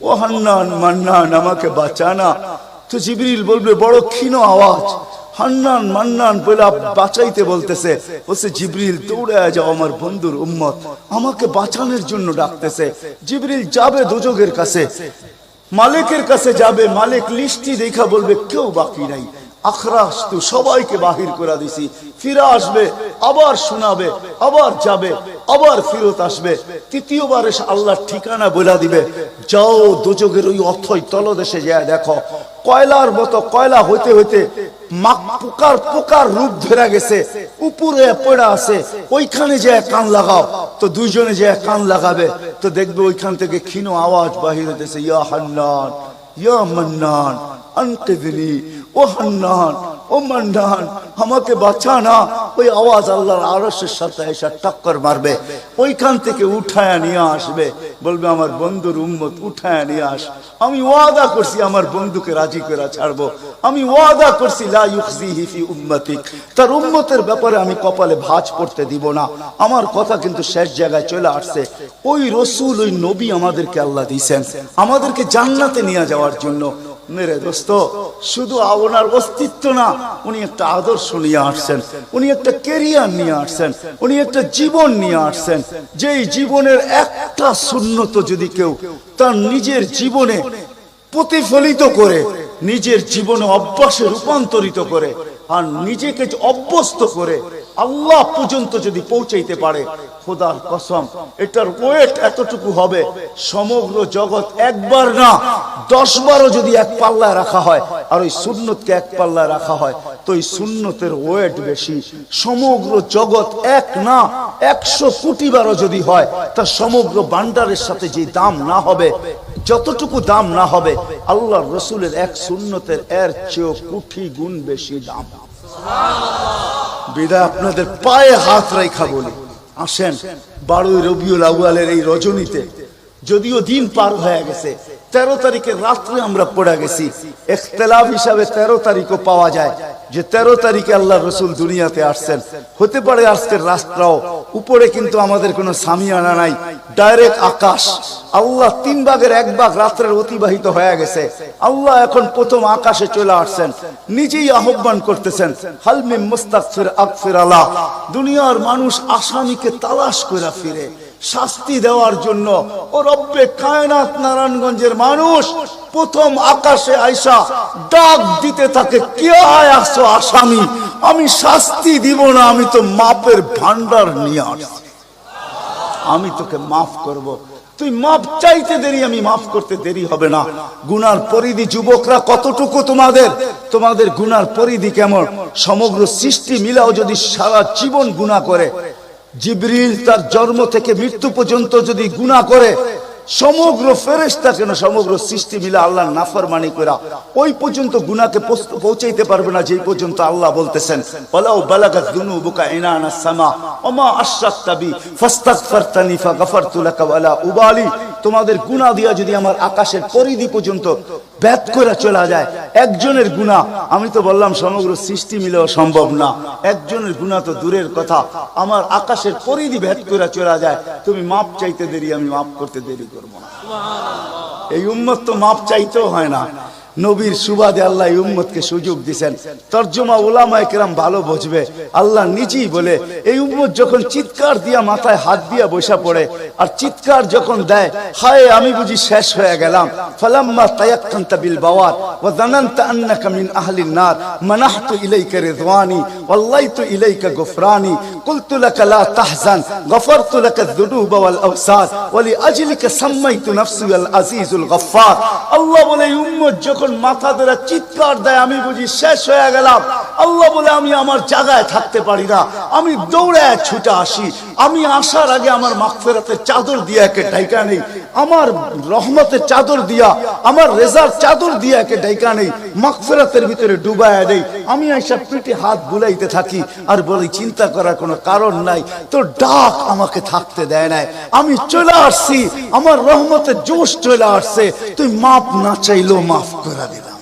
ও হান্নান, মান্নান, আমাকে বাঁচানা। তো জিবরিল বলবে, বড় ক্ষীণ আওয়াজ। হান্নান, মান্নান বলে বাঁচাইতে বলতেছে। বলছে, জিবরিল দৌড়ে যাও আমার বন্ধুর উম্মত। আমাকে বাঁচানোর জন্য ডাকতেছে। জিবরিল যাবে দুযোগের কাছে। মালিকের কাছে যাবে। মালিক লিস্টি দেখা বলবে, কেউ বাকি নাই। আখরাস সবাইকে বাহির করে দিছি। ফিরে আসবে, আবার শোনাবে, আবার যাবে, আবার ফিরত আসবে। তৃতীয়বার এসে আল্লাহর ঠিকানা বলে দিবে। যাও ওই অথই তলদেশে যায় দেখো। কয়লার মতো কয়লা হইতে হইতে পোকার পোকার রূপ ধরে গেছে। উপরে পড়ে আছে, ওইখানে যে কান লাগাও। তো দুইজনে যে কান লাগাবে। তো দেখবে ওইখান থেকে ক্ষীণ আওয়াজ বাহির হইতেছে, ইয়া হান্নান, ইয়া মান্নান ও হান্নান, ও মান্নান, আমাকে বাঁচা না। ওই আওয়াজ আল্লাহর আরশের সাথে এসে টক্কর মারবে। ওইখান থেকে উঠায় নিয়ে আসবে। বলবে, আমার বন্ধুর উম্মত, উঠায় নিয়ে আস। আমি ওয়াদা করছি আমার বন্ধুকে রাজি করে ছাড়বো। আমি ওয়াদা করছি, লা ইউখজিহি ফি উম্মতিক। তার উম্মতের ব্যাপারে আমি কপালে ভাঁজ পড়তে দিব না। আমার কথা কিন্তু শেষ জায়গায় চলে আসছে। ওই রসুল, ওই নবী আমাদেরকে আল্লাহ দিয়েছেন। আমাদেরকে জান্নাতে নিয়ে যাওয়ার জন্য। মেরে দোস্ত, শুধু ওনার অস্তিত্ব না, উনি একটা আদর্শ নিয়ে আসছেন, উনি একটা কেরিয়ার নিয়ে আসছেন, উনি একটা জীবন নিয়ে আসছেন। যেই জীবনের একটা শূন্যত যদি কেউ তার নিজের জীবনে প্রতিফলিত করে, নিজের জীবনে অভ্যাসে রূপান্তরিত করে, আর নিজেকে অভ্যস্ত করে আল্লাহ পর্যন্ত যদি পৌঁছাইতে পারে, খোদার কসম, এটার ওয়েট এতটুকু হবে, সমগ্র জগৎ একবার না দশ বারও যদি এক পাল্লায় রাখা হয়, আর ওই সুন্নতকে এক পাল্লায় রাখা হয়, তো ওই সুন্নতের ওয়েট বেশি। সমগ্র জগৎ এক না, একশো কোটি বারও যদি হয়, তা সমগ্র বান্ডারের সাথে যে দাম না হবে, যতটুকু দাম না হবে আল্লাহ রসুলের এক সুন্নতের এর চেয়েও কোটি গুণ বেশি দাম। বিদায় আপনাদের পায়ে হাত রেখা বলি। আসেন, বারোই রবিউল আউয়ালের এই রজনীতে। যদিও দিন পার হয়ে গেছে, তেরো তারিখের রাত্রে আমরা পড়ে গেছি। এখতলাফ হিসাবে তেরো তারিখও পাওয়া যায়, যে তেরো তারিখে আল্লাহ রসুল দুনিয়াতে আসছেন। হতে পারে আজকের রাস্তাও, উপরে কিন্তু আমাদের কোনো সামিয়ানা নাই ডাইরেক্ট আকাশ। আল্লাহ তিন ভাগের এক ভাগ রাত্রের অতিবাহিত হয়ে গেছে। আল্লাহ এখন প্রথম আকাশে চলে আসছেন, নিজেই আহ্বান করতেছেন হালমি মুস্তাকফির আকফির আল্লাহ দুনিয়ার মানুষ আসামিকে তালাশ করে ফিরে। শাস্তি দেওয়ার জন্য। ও রব্বে কায়নাত নারায়ণগঞ্জের মানুষ, প্রথম আকাশে আইসা ডাক দিতে থাকে, কে আয় আসো আসামি? আমি শাস্তি দিব না, আমি তো মাপের ভান্ডার নিয়ে আসছি। আমি তোকে মাফ করব। তুই মাপ চাইতে দেরি, আমি মাফ করতে দেরি হবে না। গুনার পরিধি যুবকরা কতটুকু তোমাদের? তোমাদের গুনার পরিধি কেমন? সমগ্র সৃষ্টি মিলাও যদি সারা জীবন গুণা করে জিবরিল তার জন্ম থেকে মৃত্যু পর্যন্ত যদি গুণা করে, সমগ্র ফেরেস্তা কেন সমগ্র সৃষ্টি মিলে আল্লাহ নাফরমানি করা ওই পর্যন্ত গুনাকে পৌঁছাইতে পারবে না যেই পর্যন্ত আল্লাহ বলতেছেন, ওয়ালাউ বালাগাত দুনুবুকা ইনানা সামা ওমা আশরাকতা উবালি। তোমাদের গুণা দিয়া যদি আমার আকাশের পরিধি পর্যন্ত ব্যাত করে চলা যায়, একজনের গুণা আমি তো বললাম সমগ্র সৃষ্টি মিলে সম্ভব না। একজনের গুণা তো দূরের কথা, আমার আকাশের পরিধি ভেদ করে চলা যায়, তুমি মাপ চাইতে দেরি, আমি মাপ করতে দেরি করব না। এই উন্মত তো মাপ চাইতেও হয় না। নবীর সুবাদে আল্লাহ উম্মতকে সুযোগ দিছেন। তর্জমা ওলামা একরাম ভালো বুঝবে। আল্লাহ নিজেই বলে, এই উম্মত যখন চিৎকার দিয়া মাথায় হাত দিয়া বসা পড়ে, আর চিৎকার যখন দেয়, হায়, আমি বুঝি শেষ হয়ে গেলাম। ফালাম্মা তায়াক্কান্তা বিল বাওয়াত ওয়া জানান্তা আন্নাকা মিন আহলিন নার, মানাহতু ইলাইকা রিদওয়ানি, ওয়াল্লাইতু ইলাইকা গুফরানি قلت لك لا تحزن غفرت لك الذنوب والأوساد ولأجلك سميت نفسي العزيز الغفار আল্লাহ বলে এই উম্মত যখন মাথা ধরে চিৎকার দেয় আমি বুঝি শেষ হয়ে গেলাম আল্লাহ বলে আমি আমার জায়গায় থাকতে পারি না আমি দৌড়ে ছুটে আসি আমি আসার আগে আমার মাগফিরাতের চাদর দিয়ে একে ডাইকা নেই আমার রহমতের চাদর দিয়া আমার রেজার চাদর দিয়া একে ডাইকা নেই মাগফিরাতের ভিতরে ডুবায়া দেই আমি এসব পিঠে হাত বুলাইতে থাকি আর বলি চিন্তা করার কোনো কারণ নাই। তোর ডাক আমাকে থাকতে দেয় নাই। আমি চলে আসছি, আমার রহমতের জোশ চলে আসছে। তুই মাপ না চাইলেও মাফ করে দিলাম।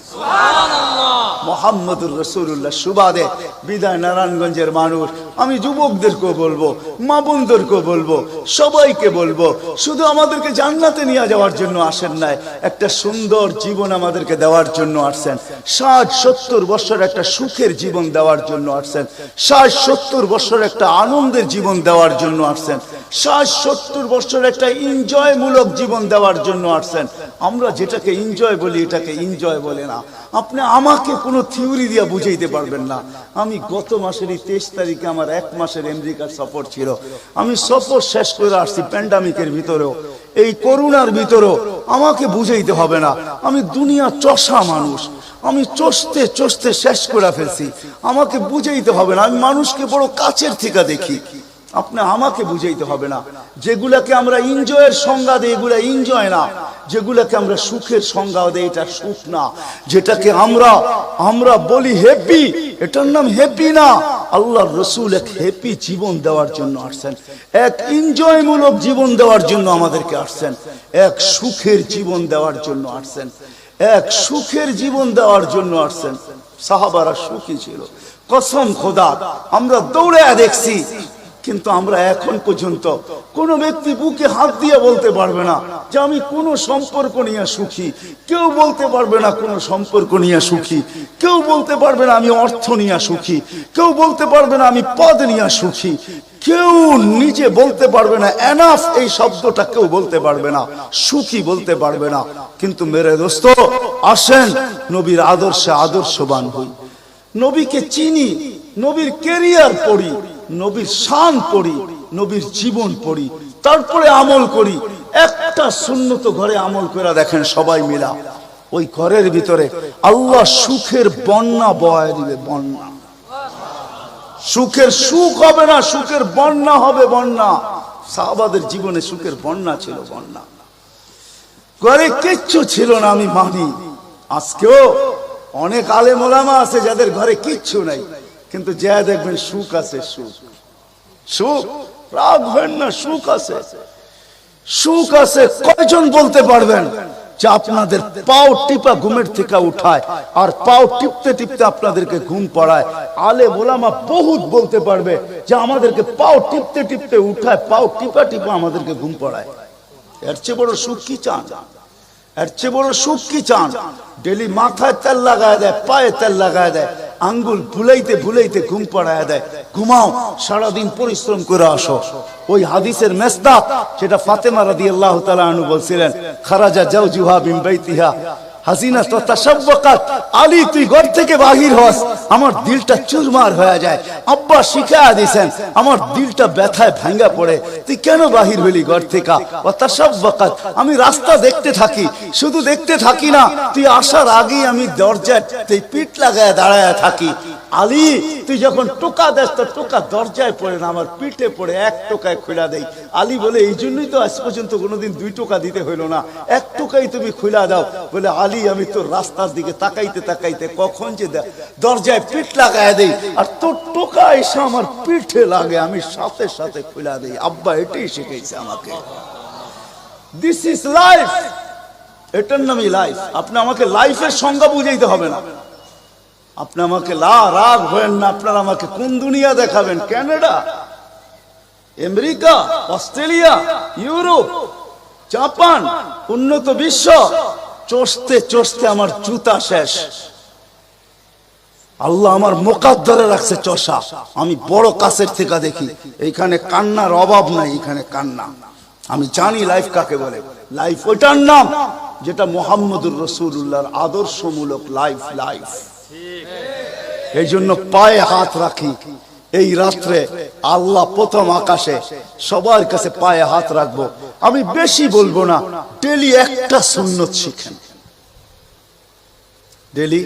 মোহাম্মদুর রসুল্লাহ সুবাদে। বিদায় নারায়ণগঞ্জের মানুষ, আমি যুবকদেরকেও বলব, মা বোনদেরকেও বলব, সবাইকে বলব, শুধু আমাদেরকে জান্নাতে নিয়ে যাওয়ার জন্য আসেন নাই, একটা সুন্দর জীবন আমাদেরকে দেওয়ার জন্য আসছেন। ষাট সত্তর বছর একটা সুখের জীবন দেওয়ার জন্য আসছেন। ষাট সত্তর বছর একটা আনন্দের জীবন দেওয়ার জন্য আসছেন। ষাট সত্তর বছর একটা এনজয়মূলক জীবন দেওয়ার জন্য আসছেন। আমরা যেটাকে এনজয় বলি, এটাকে এনজয় বলে না। আপনি আমাকে কোনো থিওরি দিয়ে বুঝাইতে পারবেন না। আমি গত মাসের এই তেইশ তারিখে আমার এক মাসের আমেরিকার সফর ছিল। আমি সফর শেষ করে আসছি প্যান্ডামিকের ভিতরেও। এই করোনার ভিতরেও। আমাকে বুঝাইতে হবে না। আমি দুনিয়া চষা মানুষ। আমি চষতে চষতে শেষ করে ফেলছি। আমাকে বুঝাইতে হবে না। আমি মানুষকে বড় কাছের থেকে দেখি। আপনি আমাকে বুঝাইতে হবে না। যেগুলাকে আমরা এনজয়ের সংজ্ঞা দিই, এগুলা এনজয় না। যেগুলাকে আমরা সুখের সংজ্ঞা দিই, এটা সুখ না। যেটাকে আমরা আমরা বলি হ্যাপি এটার নাম হ্যাপি না। আল্লাহ রসুল এক হ্যাপি জীবন দেওয়ার জন্য আসছেন। এক এনজয় মূলক জীবন দেওয়ার জন্য আমাদেরকে আসছেন। এক সুখের জীবন দেওয়ার জন্য আসছেন। এক সুখের জীবন দেওয়ার জন্য আসছেন। সাহাবারা সুখী ছিল। কসম খোদা, আমরা দৌড়ে দেখছি। কিন্তু আমরা এখন পর্যন্ত কোন ব্যক্তি বুকে হাত দিয়ে বলতে পারবে না যে আমি কোনো সম্পর্ক নিয়ে সুখী। কেউ বলতে পারবে না কোনো সম্পর্ক নিয়ে সুখী। কেউ বলতে পারবে না আমি অর্থ নিয়ে সুখী। কেউ বলতে পারবে না আমি পদ নিয়ে সুখী। কেউ নিজে বলতে পারবে না এনাফ এই শব্দটা কেউ বলতে পারবে না। সুখী বলতে পারবে না। কিন্তু মেরে দোস্ত, আসেন নবীর আদর্শে আদর্শবান হই। নবীকে চিনি, নবীর কেরিয়ার পড়ি। নবীর শান পড়ি, নবীর জীবন পড়ি, তারপরে আমল করি। একটা শূন্যত ঘরে আমল করে দেখেন সবাই মিলা। ওই ঘরের ভিতরে আল্লাহ সুখের বন্যা বয় দিবে, বন্যা। সুখের সুখ হবে না, সুখের বন্যা হবে বন্যা। সাহাবাদের জীবনে সুখের বন্যা ছিল, বন্যা। ঘরে কিচ্ছু ছিল না, আমি মানি। আজকেও অনেক আলে মোলামা আছে যাদের ঘরে কিচ্ছু নাই। কিন্তু যা দেখবেন সুখ আছে, সুখ। সুখ? রাগ হয় না, সুখ আছে। সুখ আছে, কয়জন বলতে পারবেন যে আপনাদের পাও টিপা ঘুমের থেকে উঠায় আর পাও টিপতে টিপতে আপনাদেরকে ঘুম পড়ায়? আলে বোলামা বহুত বলতে পারবে যে আমাদেরকে পাও টিপতে টিপতে উঠায়, পাও টিপা টিপা আমাদেরকে ঘুম পড়ায়। এর চেয়ে বড় সুখ কি চান? এর চেয়ে বড় সুখ কি চান? ডেলি মাথায় তেল লাগায় দেয়, পায়ে তেল লাগায় দেয়। আঙ্গুল ভুলাইতে ভুলাইতে ঘুম পড়ায় দেয়। ঘুমাও, সারাদিন পরিশ্রম করে আসো। ওই হাদিসের মেস্তা সেটা ফাতেমা রাদি আল্লাহ তালু বলছিলেন, খারাজা যাও জুহা বিম বাইতিহা। হাসিনা তো তাসাব্বাকাত আলী, তুই ঘর থেকে বাহির হস। আমার দিলটা চুরমার হয়ে যায়। আব্বা শিখায়া দিছেন, আমার দিলটা ব্যথায় ভাঙ্গা পড়ে। তুই কেন বাহির হলি ঘর থেকে? ও তাসাব্বাকাত আমি রাস্তা দেখতে থাকি। শুধু দেখতে থাকি না, তুই আসার আগেই আমি দরজায় পিঠ লাগায় দাঁড়ায় থাকি। আলী, তুই যখন টোকা দেস, তো টোকা দরজায় পড়ে না, আমার পিঠে পড়ে, এক টোকায় খুলা দেই। আলী বলে, এই জন্যই তো আজ পর্যন্ত কোনোদিন দুই টোকা দিতে হইল না, এক টোকাই তুমি খুলা দাও। বলে, আলী, আমি তোর রাস্তার দিকে তাকাইতে তাকাইতে কখন যে দরজায় পিঠ লাগায় দেই, আর তোর টোকা এসে আমার পিঠে লাগে, আমি সাথে সাথে খুলা দেই। আব্বা, এটাই শিখেছে আমাকে। দিস ইজ লাইফ এটার নামই লাইফ আপনি আমাকে লাইফের সংজ্ঞা বুঝাইতে হবে না। আপনি আমাকে লা রাগ হয়েন না, আপনারা আমাকে কোন দুনিয়া দেখাবেন? Canada, America, Australia, Europe, Japan, উন্নত বিশ্ব। চষতে চষতে আমার জুতা শেষ। আল্লাহ আমার মোকাদ্দরে রাখছে চষা। আমি বড় কাছের থেকে দেখি। এইখানে কান্নার অভাব নাই, এখানে কান্না। আমি জানি লাইফ কাকে বলে। লাইফ ওইটার নাম, যেটা মোহাম্মদুর রসুল্লাহর আদর্শমূলক লাইফ লাইফ। এই জন্য পায়ে হাত রাখি। এই রাত্রে আল্লাহ প্রথম আকাশে সবার কাছে পায়ে হাত রাখব। আমি বেশি বলব না, ডেলি একটা সুন্নত শিখেন। ডেলি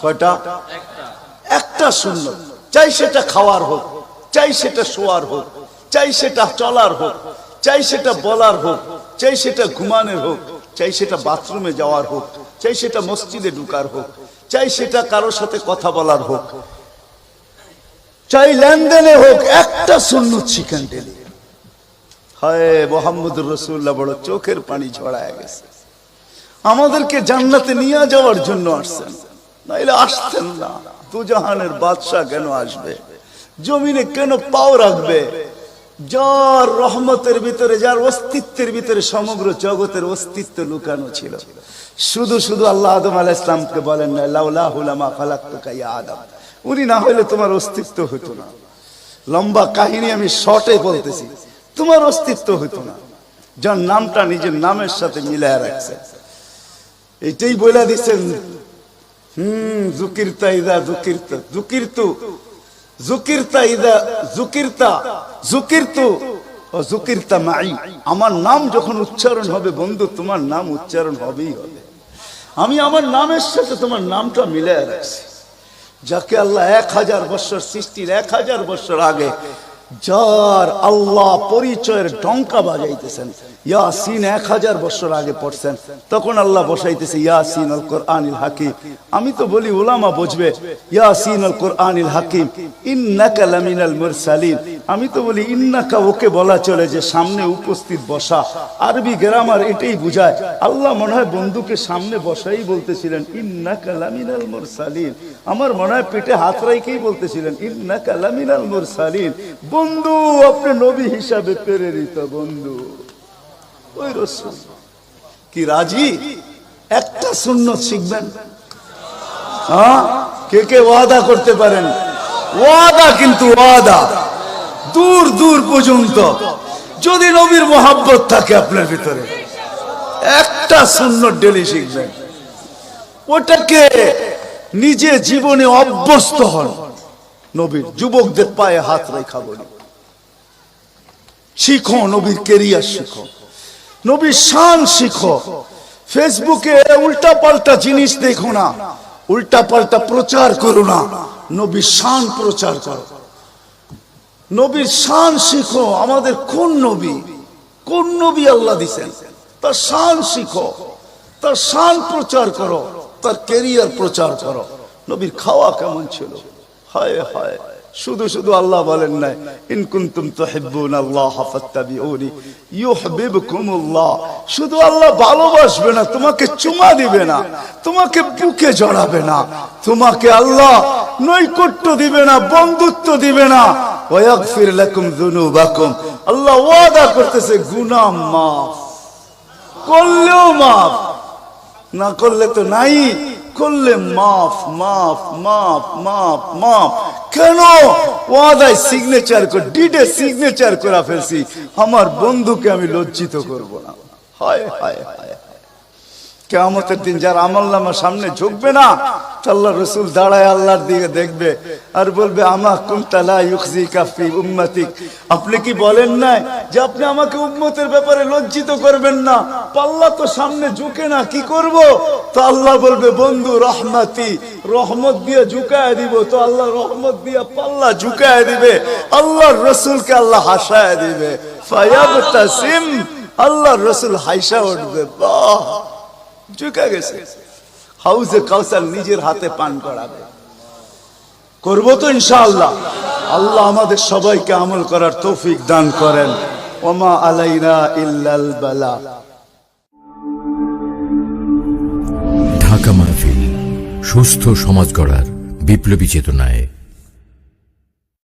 কয়টা? একটা সুন্নত। চাই সেটা খাওয়ার হোক, চাই সেটা শোয়ার হোক, চাই সেটা চলার হোক, চাই সেটা বলার হোক, চাই সেটা ঘুমানোর হোক, চাই সেটা বাথরুমে যাওয়ার হোক, চাই সেটা মসজিদে ঢুকার হোক চাই সেটা কারোর সাথে কথা বলার হোক। চাই লেনদেনে হোক, একটা সুন্নত শিখেন ডেলি। হায় মোহাম্মদুর রসুল্লাহ বড় চোখের পানি ঝড়ায় গেছে। আমাদেরকে জান্নাতে নিয়ে যাওয়ার জন্য আসছেন, নাইলে আসতেন না। দুজাহানের বাদশাহ কেন আসবে? জমিনে কেন পাও রাখবে? যার রহমতের ভিতরে, যার অস্তিত্বের ভিতরে সমগ্র জগতের অস্তিত্ব লুকানো ছিল। শুধু শুধু আল্লাহ আদম আলাহ ইসলামকে বলেন না, লাউলা হুলামা ফালাক্তুকা ইয়া আদম। উনি না হলে তোমার অস্তিত্ব হতো না। লম্বা কাহিনী আমি শর্টে বলতেছি, তোমার অস্তিত্ব হতো না। যার নামটা নিজের নামের সাথে মিলায় রাখছে। এটাই বলে দিচ্ছেন হুম জুকিরতা ইদা জুকিরতা জুকিরতু জুকিরতা ইদা, জুকিরতা, জুকিরতু, ও জুকিরতা মাই। আমার নাম যখন উচ্চারণ হবে, বন্ধু, তোমার নাম উচ্চারণ হবেই হবে। আমি আমার নামের সাথে তোমার নামটা মিলে রাখছি। যাকে আল্লাহ এক হাজার বছর সৃষ্টির এক হাজার বছর আগে যার আল্লাহ পরিচয়ের ডঙ্কা বাজাইতেছেন। ইয়াসিন এক হাজার বছর আগে পড়ছেন। তখন আল্লাহ বসাইতেছে, ইয়াসিন আল কোরআনিল হাকিম। আমি তো বলি ওলামা বুঝবে, ইয়াসিন আল কোরআনিল হাকিম, ইন্নাকা লামিনাল মুরসালিন। আমি তো বলি, ইন্নাকা ওকে বলা চলে যে সামনে উপস্থিত বসা। আরবি গ্রামার এটাই বুঝায়। আল্লাহ মনে হয় বন্ধুকে সামনে বসাই বলতেছিলেন, ইন্নাকা লামিনাল মুরসালিন। আমার মনে হয় পেটে হাত রাইকেই বলতেছিলেন, ইন্নাকা লামিনাল মুরসালিন। বন্ধু, আপনি নবী হিসাবে প্রেরিত বন্ধু। ওই রসুল। কি রাজি? একটা সুন্নত শিখবেন। হ্যাঁ? কে কে ওয়াদা করতে পারেন? ওয়াদা কিন্তু ওয়াদা। দূর দূর পর্যন্ত। যদি নবীর মোহাব্বত থাকে আপনার ভিতরে, একটা সুন্নত ডেলি শিখবেন। ওটাকে নিজে জীবনে অভ্যস্ত হন। নবীর যুবকদের পায়ে হাত রেখা বলি। শিখো নবীর কেরিয়ার শিখো। নবীর শান শিখো। ফেসবুকে উল্টা পাল্টা জিনিস দেখো না উল্টা পাল্টা প্রচার করো না, নবীর শান প্রচার করো। নবীর শান শিখো, আমাদের কোন নবী? কোন নবী আল্লাহ দিছেন? তার শান শিখো, তার শান প্রচার করো, তার কেরিয়ার প্রচার করো। নবীর খাওয়া কেমন ছিল? হায় হায়। শুধু শুধু আল্লাহ বলেন নাই, ইন কুনতুম তুহিব্বুন আল্লাহ ফাত্তাবিউনি ইউহিব্বুকুমুল্লাহ। শুধু আল্লাহ ভালোবাসবে না, তোমাকে চুমা দিবে না, তোমাকে বুকে জড়াবে না, তোমাকে আল্লাহ নৈকট্য দিবে না, বন্ধুত্ব দিবে না ওয়াগফির লাকুম যুনুবাকুম। আল্লাহ ওয়াদা করতেছে, গুনাহ মাফ। করলেও মাফ, না করলে তো নাই। করলে মাফ মাফ মাফ মাফ মাফ। কেন? ওয়াদায় সিগনেচার করে ডিডে সিগনেচার করা ফেলছি। আমার বন্ধুকে আমি লজ্জিত করব না। হায় হায় হায় কেমতের দিন যার আমল নামার সামনে ঝুঁকবে না আল্লাহ রসুল দাঁড়ায় আল্লাহর দিকে দেখবে আর বলবে, আমা কুমতালা ইউখজি কাফি উম্মতিক। আপনি কি বলেন নাই যে আপনি আমাকে উম্মতের ব্যাপারে লজ্জিত করবেন না? পাল্লা তো সামনে ঝুঁকে না, কি করব? তো আল্লাহ বলবে, বন্ধু, রহমাতি, রহমত দিয়ে ঝুঁকায় দিব। তো আল্লাহ রহমত দিয়ে পাল্লা ঝুঁকায় দিবে, আল্লাহর রসুলকে আল্লাহ হাসায় দিবে। ফায়াব তাসিম আল্লাহর রসুল হাইসা উঠবে, বাহ! ঝুঁকে গেছে। হাউসে কাউসার নিজের হাতে পান করাবে। করব তো ইনশাআল্লাহ। আল্লাহ আমাদের সবাইকে আমল করার তৌফিক দান করেন। ওমা আলাইনা ইল্লাল বালা। ঢাকা মাহফিল, সুস্থ সমাজ গড়ার বিপ্লবী চেতনায়